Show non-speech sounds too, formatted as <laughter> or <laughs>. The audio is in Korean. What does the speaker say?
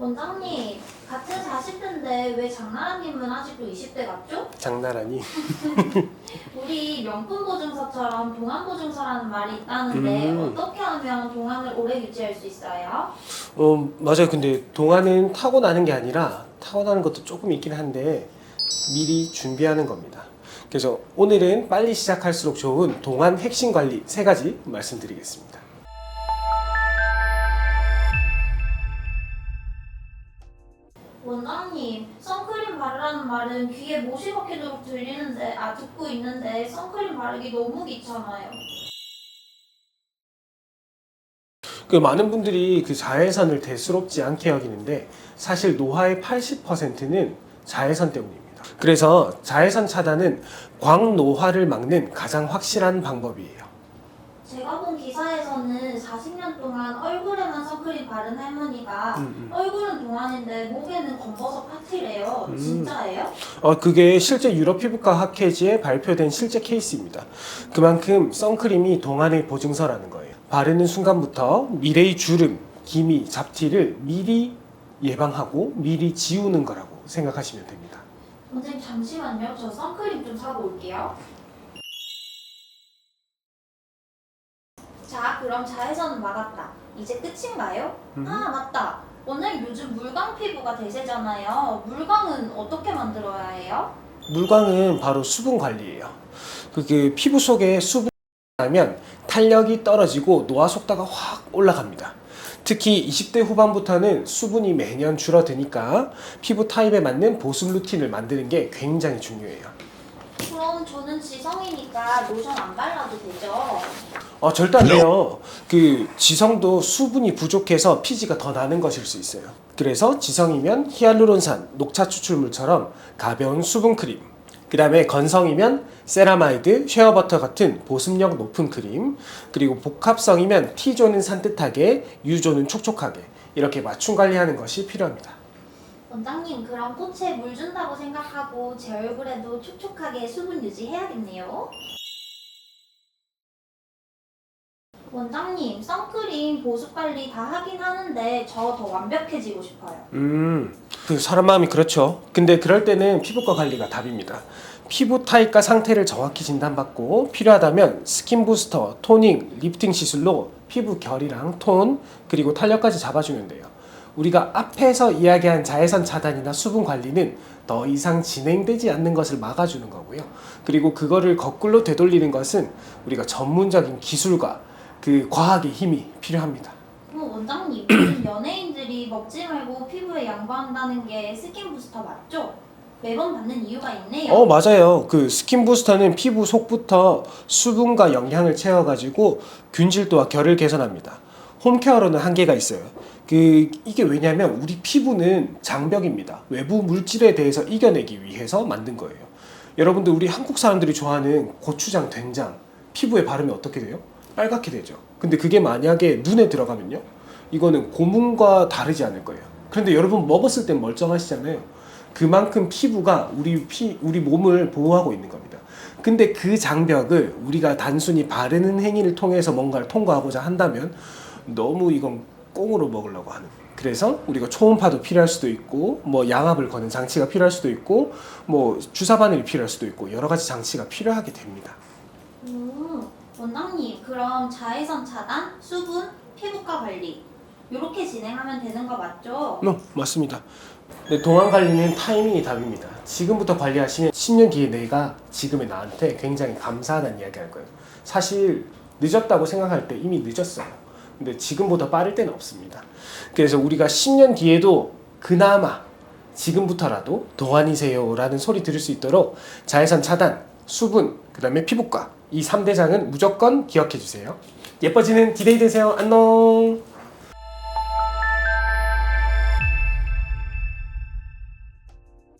원장님, 같은 40대인데 왜 장나라님은 아직도 20대 같죠? 장나라니. <laughs> 우리 명품 보증서처럼 동안 보증서라는 말이 있다는데 음. 어떻게 하면 동안을 오래 유지할 수 있어요? 어 맞아요. 근데 동안은 타고나는 게 아니라 타고나는 것도 조금 있긴 한데 미리 준비하는 겁니다. 그래서 오늘은 빨리 시작할수록 좋은 동안 핵심 관리 세 가지 말씀드리겠습니다. 원장님, 선크림 바르라는 말은 귀에 못이 박히도록 들리는데 아 듣고 있는데 선크림 바르기 너무 귀찮아요. 그 많은 분들이 그 자외선을 대수롭지 않게 여기는데 사실 노화의 80%는 자외선 때문입니다. 그래서 자외선 차단은 광노화를 막는 가장 확실한 방법이에요. 제가 본 기사에서는 40년 동안 얼굴에만 선크림 바른 할머니가 음, 음. 얼굴은 동안인데 목에는 검버섯 파티래요. 음. 진짜예요? 어, 그게 실제 유럽 피부과 학회지에 발표된 실제 케이스입니다. 그만큼 선크림이 동안의 보증서라는 거예요. 바르는 순간부터 미래의 주름, 기미, 잡티를 미리 예방하고 미리 지우는 거라고 생각하시면 됩니다. 원장님 잠시만요. 저 선크림 좀 사고 올게요. 자, 그럼 자외선은 막았다. 이제 끝인가요? 음. 아, 맞다. 원장님 요즘 물광 피부가 대세잖아요. 물광은 어떻게 만들어야 해요? 물광은 바로 수분 관리예요. 그, 그 피부 속에 수분이 나면 탄력이 떨어지고 노화 속도가 확 올라갑니다. 특히 20대 후반부터는 수분이 매년 줄어드니까 피부 타입에 맞는 보습 루틴을 만드는 게 굉장히 중요해요. 그럼 저는 지성이니까 로션 안 발라도 되죠? 어, 절대 안 돼요. 그 지성도 수분이 부족해서 피지가 더 나는 것일 수 있어요. 그래서 지성이면 히알루론산, 녹차 추출물처럼 가벼운 수분 크림. 그 다음에 건성이면 세라마이드, 쉐어버터 같은 보습력 높은 크림. 그리고 복합성이면 T존은 산뜻하게, U존은 촉촉하게. 이렇게 맞춤 관리하는 것이 필요합니다. 원장님, 그럼 꽃에 물 준다고 생각하고 제 얼굴에도 촉촉하게 수분 유지해야겠네요. 원장님, 선크림 보습 관리 다 하긴 하는데 저 더 완벽해지고 싶어요. 음, 그 사람 마음이 그렇죠. 근데 그럴 때는 피부과 관리가 답입니다. 피부 타입과 상태를 정확히 진단받고 필요하다면 스킨 부스터, 토닝, 리프팅 시술로 피부 결이랑 톤 그리고 탄력까지 잡아주면 돼요. 우리가 앞에서 이야기한 자외선 차단이나 수분 관리는 더 이상 진행되지 않는 것을 막아주는 거고요. 그리고 그거를 거꾸로 되돌리는 것은 우리가 전문적인 기술과 그 과학의 힘이 필요합니다. 어, 원장님, <clears throat> 요즘 연예인들이 먹지 말고 피부에 양보한다는 게 스킨 부스터 맞죠? 매번 받는 이유가 있네요. 어 맞아요. 그 스킨 부스터는 피부 속부터 수분과 영양을 채워가지고 균질도와 결을 개선합니다. 홈케어로는 한계가 있어요. 그 이게 왜냐면 우리 피부는 장벽입니다. 외부 물질에 대해서 이겨내기 위해서 만든 거예요. 여러분들 우리 한국 사람들이 좋아하는 고추장, 된장 피부에 바르면 어떻게 돼요? 빨갛게 되죠. 근데 그게 만약에 눈에 들어가면요, 이거는 고문과 다르지 않을 거예요. 그런데 여러분 먹었을 땐 멀쩡하시잖아요. 그만큼 피부가 우리 피 우리 몸을 보호하고 있는 겁니다. 근데 그 장벽을 우리가 단순히 바르는 행위를 통해서 뭔가를 통과하고자 한다면 너무 이건 꽁으로 먹으려고 하는. 그래서 우리가 초음파도 필요할 수도 있고 뭐 양압을 거는 장치가 필요할 수도 있고 뭐 주사 바늘이 필요할 수도 있고 여러 가지 장치가 필요하게 됩니다. 음, 원장님, 그럼 자외선 차단, 수분, 피부과 관리 이렇게 진행하면 되는 거 맞죠? 어, 맞습니다. 네, 동안 관리는 타이밍이 답입니다. 지금부터 관리하시면 10년 뒤에 내가 지금의 나한테 굉장히 감사하다는 이야기 할 거예요. 사실 늦었다고 생각할 때 이미 늦었어요. 근데 지금보다 빠를 때는 없습니다. 그래서 우리가 10년 뒤에도 그나마 지금부터라도 동안이세요라는 소리 들을 수 있도록 자외선 차단, 수분, 그 다음에 피부과 이 3대장은 무조건 기억해 주세요. 예뻐지는 디데이 되세요. 안녕!